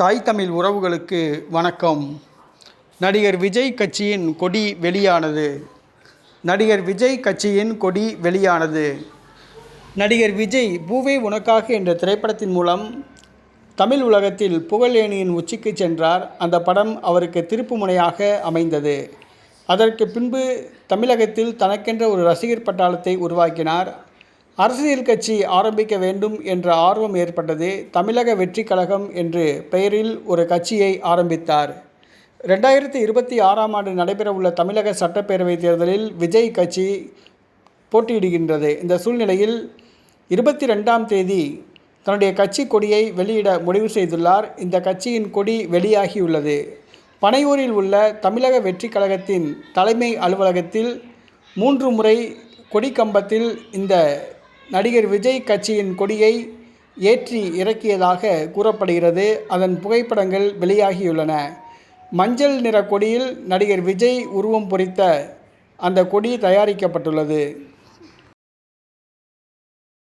தாய் தமிழ் உறவுகளுக்கு வணக்கம். நடிகர் விஜய் கட்சியின் கொடி வெளியானது. நடிகர் விஜய் கட்சியின் கொடி வெளியானது. நடிகர் விஜய் பூவே உனக்காக என்ற திரைப்படத்தின் மூலம் தமிழ் உலகத்தில் புகழேணியின் உச்சிக்கு சென்றார். அந்த படம் அவருக்கு திருப்புமுனையாக அமைந்தது. அதற்கு பின்பு தமிழகத்தில் தனக்கென்ற ஒரு ரசிகர் பட்டாளத்தை உருவாக்கினார். அரசியல் கட்சி ஆரம்பிக்க வேண்டும் என்ற ஆர்வம் ஏற்பட்டது தமிழக வெற்றி கழகம் என்று பெயரில் ஒரு கட்சியை ஆரம்பித்தார். ரெண்டாயிரத்தி இருபத்தி ஆறாம் ஆண்டு நடைபெறவுள்ள தமிழக சட்டப்பேரவை தேர்தலில் விஜய் கட்சி போட்டியிடுகின்றது. இந்த சூழ்நிலையில் இருபத்தி ரெண்டாம் தேதி தன்னுடைய கட்சி கொடியை வெளியிட முடிவு செய்துள்ளார். இந்த கட்சியின் கொடி வெளியாகியுள்ளது. பனையூரில் உள்ள தமிழக வெற்றி கழகத்தின் தலைமை அலுவலகத்தில் மூன்று முறை கொடி கம்பத்தில் இந்த நடிகர் விஜய் கட்சியின் கொடியை ஏற்றி இறக்கியதாக கூறப்படுகிறது. அதன் புகைப்படங்கள் வெளியாகியுள்ளன. மஞ்சள் நிற கொடியில் நடிகர் விஜய் உருவம் பொறித்த அந்த கொடி தயாரிக்கப்பட்டுள்ளது.